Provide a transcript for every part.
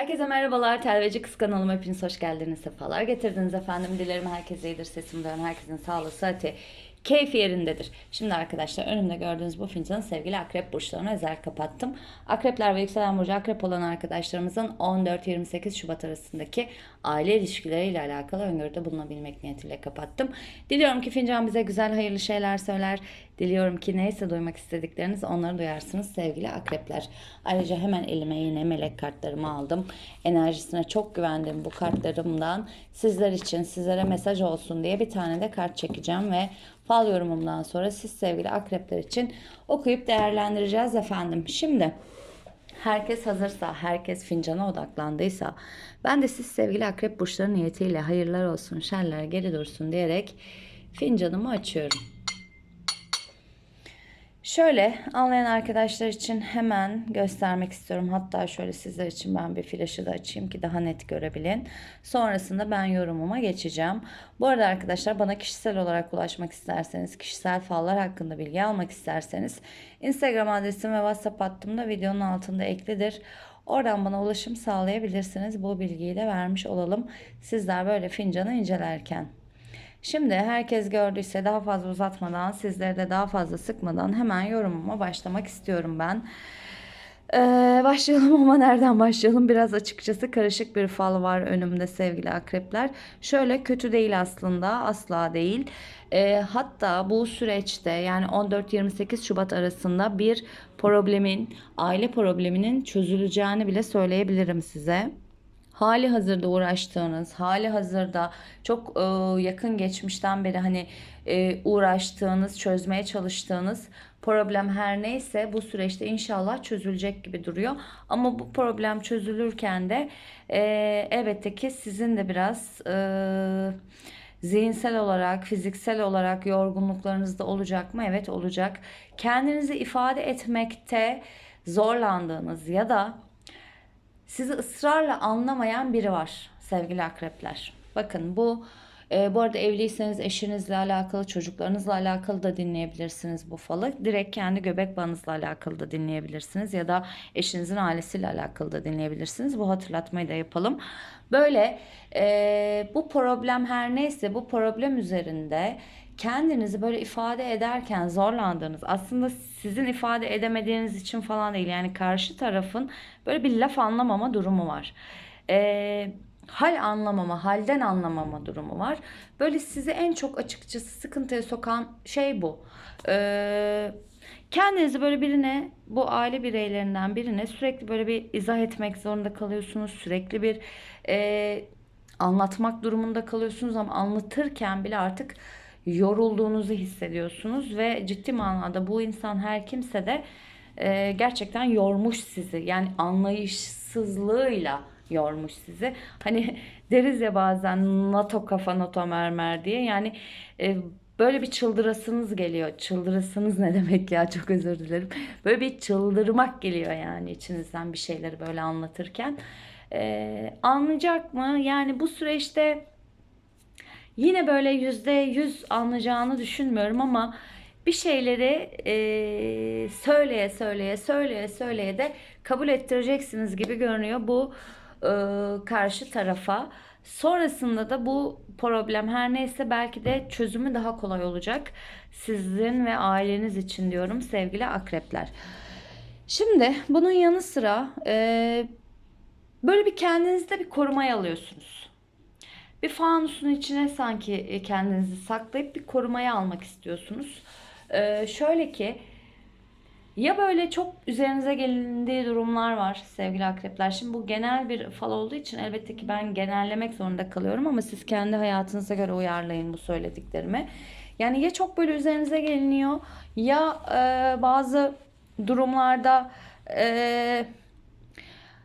Herkese merhabalar. Telveci Kız kanalıma hepiniz hoş geldiniz. Sefalar getirdiniz efendim. Dilerim herkese iyidir. Sesim duyan herkesin sağlığı, sıhhati, keyfi yerindedir. Şimdi arkadaşlar önümde gördüğünüz bu fincanı sevgili akrep burçlarına özel kapattım. Akrepler ve yükselen burcu akrep olan arkadaşlarımızın 14-28 Şubat arasındaki aile ilişkileriyle alakalı öngörüde bulunabilmek niyetiyle kapattım. Diliyorum ki fincan bize güzel hayırlı şeyler söyler. Diliyorum ki neyse duymak istedikleriniz onları duyarsınız sevgili akrepler. Ayrıca hemen elime yine melek kartlarımı aldım. Enerjisine çok güvendim bu kartlarımdan. Sizler için sizlere mesaj olsun diye bir tane de kart çekeceğim ve fal yorumumdan sonra siz sevgili akrepler için okuyup değerlendireceğiz efendim. Şimdi herkes hazırsa, herkes fincana odaklandıysa ben de siz sevgili akrep burçları niyetiyle hayırlar olsun, şerler geri dursun diyerek fincanımı açıyorum. Şöyle anlayan arkadaşlar için hemen göstermek istiyorum. Hatta şöyle sizler için ben bir flaşı da açayım ki daha net görebilin. Sonrasında ben yorumuma geçeceğim. Bu arada arkadaşlar bana kişisel olarak ulaşmak isterseniz, kişisel fallar hakkında bilgi almak isterseniz Instagram adresim ve WhatsApp hattım da videonun altında eklidir. Oradan bana ulaşım sağlayabilirsiniz. Bu bilgiyi de vermiş olalım. Sizler böyle fincanı incelerken. Şimdi herkes gördüyse daha fazla uzatmadan, sizleri de daha fazla sıkmadan hemen yorumuma başlamak istiyorum ben. Ee, başlayalım ama nereden başlayalım? Biraz açıkçası karışık bir fal var önümde sevgili akrepler. Şöyle kötü değil aslında, asla değil. Ee, hatta bu süreçte yani 14-28 Şubat arasında bir problemin, aile probleminin çözüleceğini bile söyleyebilirim size hali hazırda uğraştığınız, hali hazırda çok e, yakın geçmişten beri hani e, uğraştığınız, çözmeye çalıştığınız problem her neyse bu süreçte inşallah çözülecek gibi duruyor. Ama bu problem çözülürken de e, elbette ki sizin de biraz e, zihinsel olarak, fiziksel olarak yorgunluklarınız da olacak mı? Evet olacak. Kendinizi ifade etmekte zorlandığınız ya da sizi ısrarla anlamayan biri var sevgili akrepler. Bakın bu e, bu arada evliyseniz eşinizle alakalı, çocuklarınızla alakalı da dinleyebilirsiniz bu falı. Direkt kendi göbek bağınızla alakalı da dinleyebilirsiniz ya da eşinizin ailesiyle alakalı da dinleyebilirsiniz. Bu hatırlatmayı da yapalım. Böyle e, bu problem her neyse bu problem üzerinde kendinizi böyle ifade ederken zorlandığınız aslında sizin ifade edemediğiniz için falan değil yani karşı tarafın böyle bir laf anlamama durumu var. Ee, hal anlamama, halden anlamama durumu var. Böyle sizi en çok açıkçası sıkıntıya sokan şey bu. Ee, kendinizi böyle birine, bu aile bireylerinden birine sürekli böyle bir izah etmek zorunda kalıyorsunuz. Sürekli bir e, anlatmak durumunda kalıyorsunuz ama anlatırken bile artık yorulduğunuzu hissediyorsunuz ve ciddi manada bu insan her kimse de e, gerçekten yormuş sizi. Yani anlayışsızlığıyla yormuş sizi. Hani deriz ya bazen NATO kafa NATO mermer diye. Yani e, böyle bir çıldırasınız geliyor. Çıldırasınız ne demek ya çok özür dilerim. Böyle bir çıldırmak geliyor yani içinizden bir şeyleri böyle anlatırken. E, anlayacak mı? Yani bu süreçte Yine böyle yüzde yüz anlayacağını düşünmüyorum ama bir şeyleri e, söyleye söyleye söyleye söyleye de kabul ettireceksiniz gibi görünüyor bu e, karşı tarafa. Sonrasında da bu problem her neyse belki de çözümü daha kolay olacak. Sizin ve aileniz için diyorum sevgili akrepler. Şimdi bunun yanı sıra e, böyle bir kendinizde bir korumaya alıyorsunuz bir fanusun içine sanki e, kendinizi saklayıp bir korumaya almak istiyorsunuz. Ee, şöyle ki ya böyle çok üzerinize gelindiği durumlar var sevgili akrepler. Şimdi bu genel bir fal olduğu için elbette ki ben genellemek zorunda kalıyorum ama siz kendi hayatınıza göre uyarlayın bu söylediklerimi. Yani ya çok böyle üzerinize geliniyor ya e, bazı durumlarda e,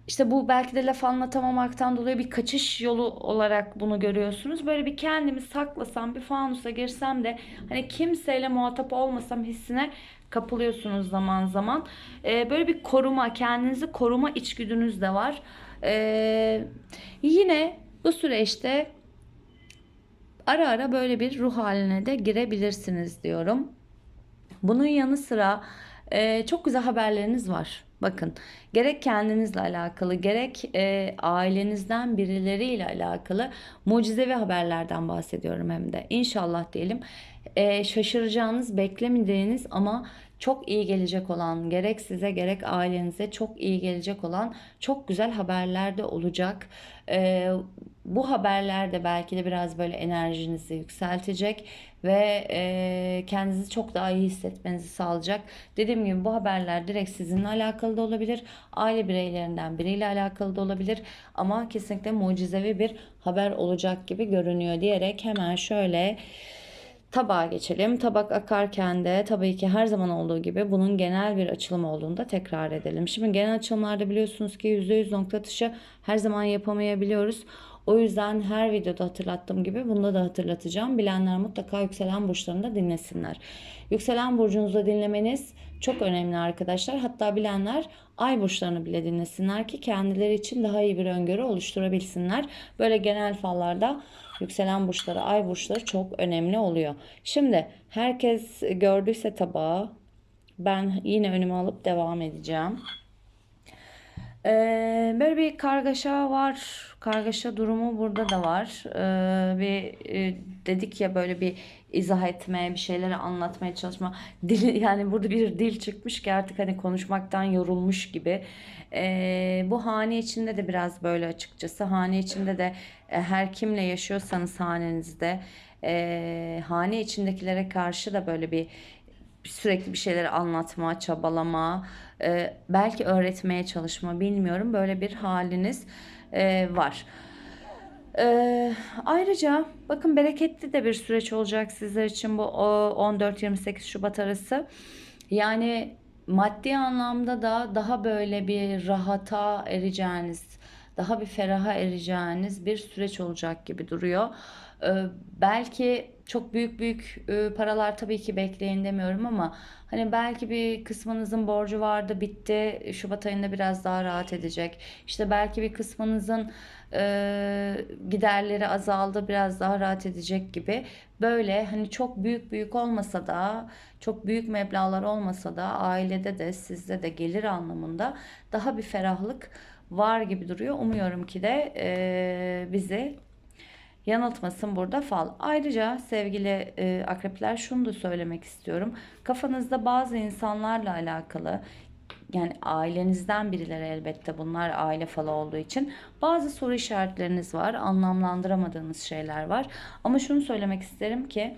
işte bu belki de laf anlatamamaktan dolayı bir kaçış yolu olarak bunu görüyorsunuz. Böyle bir kendimi saklasam, bir fanusa girsem de hani kimseyle muhatap olmasam hissine kapılıyorsunuz zaman zaman. Ee, böyle bir koruma, kendinizi koruma içgüdünüz de var. Ee, yine bu süreçte ara ara böyle bir ruh haline de girebilirsiniz diyorum. Bunun yanı sıra e, çok güzel haberleriniz var Bakın gerek kendinizle alakalı gerek e, ailenizden birileriyle alakalı mucizevi haberlerden bahsediyorum hem de. İnşallah diyelim e, şaşıracağınız, beklemediğiniz ama çok iyi gelecek olan gerek size gerek ailenize çok iyi gelecek olan çok güzel haberler de olacak. E, bu haberler de belki de biraz böyle enerjinizi yükseltecek ve e, kendinizi çok daha iyi hissetmenizi sağlayacak. Dediğim gibi bu haberler direkt sizinle alakalı da olabilir, aile bireylerinden biriyle alakalı da olabilir ama kesinlikle mucizevi bir haber olacak gibi görünüyor diyerek hemen şöyle tabağa geçelim. Tabak akarken de tabii ki her zaman olduğu gibi bunun genel bir açılım olduğunu da tekrar edelim. Şimdi genel açılımlarda biliyorsunuz ki %100 nokta atışı her zaman yapamayabiliyoruz. O yüzden her videoda hatırlattığım gibi bunda da hatırlatacağım. Bilenler mutlaka yükselen burçlarını da dinlesinler. Yükselen burcunuzu dinlemeniz çok önemli arkadaşlar. Hatta bilenler ay burçlarını bile dinlesinler ki kendileri için daha iyi bir öngörü oluşturabilsinler. Böyle genel fallarda yükselen burçları, ay burçları çok önemli oluyor. Şimdi herkes gördüyse tabağı ben yine önüme alıp devam edeceğim. Ee, böyle bir kargaşa var. Kargaşa durumu burada da var. Ee, bir e, dedik ya böyle bir izah etmeye, bir şeyleri anlatmaya çalışma. Dil yani burada bir dil çıkmış ki artık hani konuşmaktan yorulmuş gibi. Ee, bu hane içinde de biraz böyle açıkçası. Hane içinde de e, her kimle yaşıyorsanız hanenizde e, hane içindekilere karşı da böyle bir sürekli bir şeyleri anlatma, çabalama, e, belki öğretmeye çalışma bilmiyorum. Böyle bir haliniz e, var. E, ayrıca bakın bereketli de bir süreç olacak sizler için bu 14-28 Şubat arası. Yani maddi anlamda da daha böyle bir rahata ereceğiniz, daha bir feraha ereceğiniz bir süreç olacak gibi duruyor. Ee, belki çok büyük büyük e, paralar tabii ki bekleyin demiyorum ama hani belki bir kısmınızın borcu vardı bitti Şubat ayında biraz daha rahat edecek. İşte belki bir kısmınızın e, giderleri azaldı biraz daha rahat edecek gibi. Böyle hani çok büyük büyük olmasa da çok büyük meblağlar olmasa da ailede de sizde de gelir anlamında daha bir ferahlık var gibi duruyor. Umuyorum ki de e, bizi yanıltmasın burada fal. Ayrıca sevgili e, akrepler şunu da söylemek istiyorum. Kafanızda bazı insanlarla alakalı yani ailenizden birileri elbette bunlar aile falı olduğu için bazı soru işaretleriniz var. Anlamlandıramadığınız şeyler var. Ama şunu söylemek isterim ki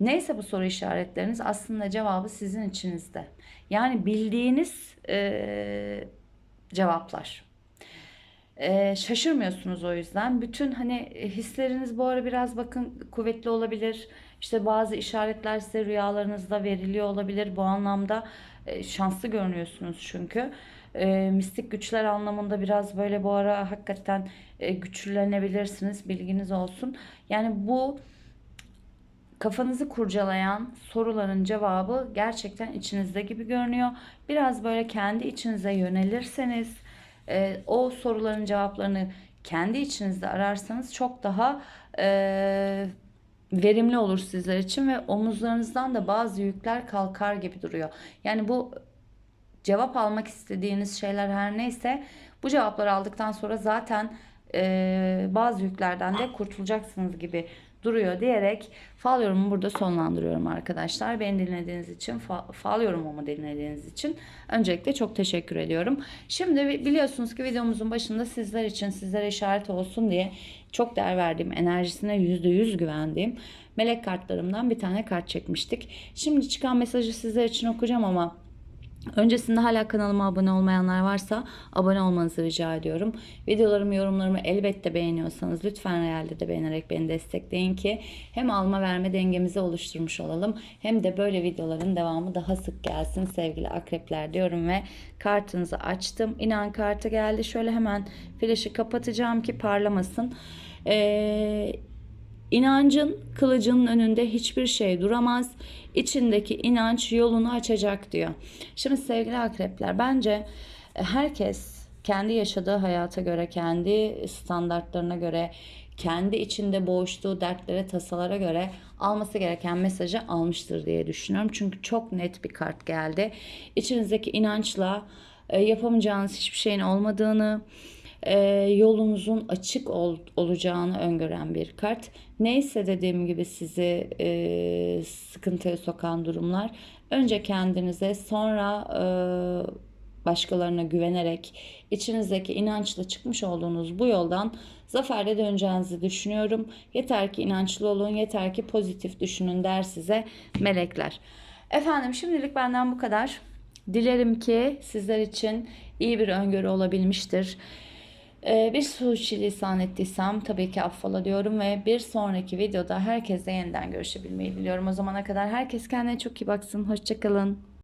neyse bu soru işaretleriniz aslında cevabı sizin içinizde. Yani bildiğiniz e, cevaplar. Ee, şaşırmıyorsunuz o yüzden. Bütün hani hisleriniz bu ara biraz bakın kuvvetli olabilir. İşte bazı işaretler size rüyalarınızda veriliyor olabilir. Bu anlamda e, şanslı görünüyorsunuz çünkü. E, mistik güçler anlamında biraz böyle bu ara hakikaten e, güçlenebilirsiniz. Bilginiz olsun. Yani bu kafanızı kurcalayan soruların cevabı gerçekten içinizde gibi görünüyor. Biraz böyle kendi içinize yönelirseniz e, o soruların cevaplarını kendi içinizde ararsanız çok daha e, verimli olur sizler için ve omuzlarınızdan da bazı yükler kalkar gibi duruyor. Yani bu cevap almak istediğiniz şeyler her neyse bu cevapları aldıktan sonra zaten e, bazı yüklerden de kurtulacaksınız gibi duruyor diyerek fal yorumumu burada sonlandırıyorum arkadaşlar. Beni dinlediğiniz için, fal yorumumu dinlediğiniz için öncelikle çok teşekkür ediyorum. Şimdi biliyorsunuz ki videomuzun başında sizler için, sizlere işaret olsun diye çok değer verdiğim, enerjisine %100 güvendiğim melek kartlarımdan bir tane kart çekmiştik. Şimdi çıkan mesajı sizler için okuyacağım ama Öncesinde hala kanalıma abone olmayanlar varsa abone olmanızı rica ediyorum. Videolarımı, yorumlarımı elbette beğeniyorsanız lütfen realde de beğenerek beni destekleyin ki hem alma verme dengemizi oluşturmuş olalım hem de böyle videoların devamı daha sık gelsin sevgili akrepler diyorum ve kartınızı açtım. İnan kartı geldi. Şöyle hemen flaşı kapatacağım ki parlamasın. Ee, İnancın kılıcının önünde hiçbir şey duramaz. İçindeki inanç yolunu açacak diyor. Şimdi sevgili akrepler bence e, herkes kendi yaşadığı hayata göre, kendi standartlarına göre, kendi içinde boğuştuğu dertlere, tasalara göre alması gereken mesajı almıştır diye düşünüyorum. Çünkü çok net bir kart geldi. İçinizdeki inançla e, yapamayacağınız hiçbir şeyin olmadığını, e, yolunuzun açık ol- olacağını öngören bir kart. Neyse dediğim gibi sizi e, sıkıntıya sokan durumlar önce kendinize sonra e, başkalarına güvenerek içinizdeki inançla çıkmış olduğunuz bu yoldan zaferle döneceğinizi düşünüyorum. Yeter ki inançlı olun, yeter ki pozitif düşünün der size melekler. Efendim şimdilik benden bu kadar. Dilerim ki sizler için iyi bir öngörü olabilmiştir. Ee, bir sürçülisan ettiysem tabii ki affola diyorum ve bir sonraki videoda herkesle yeniden görüşebilmeyi diliyorum. O zamana kadar herkes kendine çok iyi baksın. Hoşçakalın.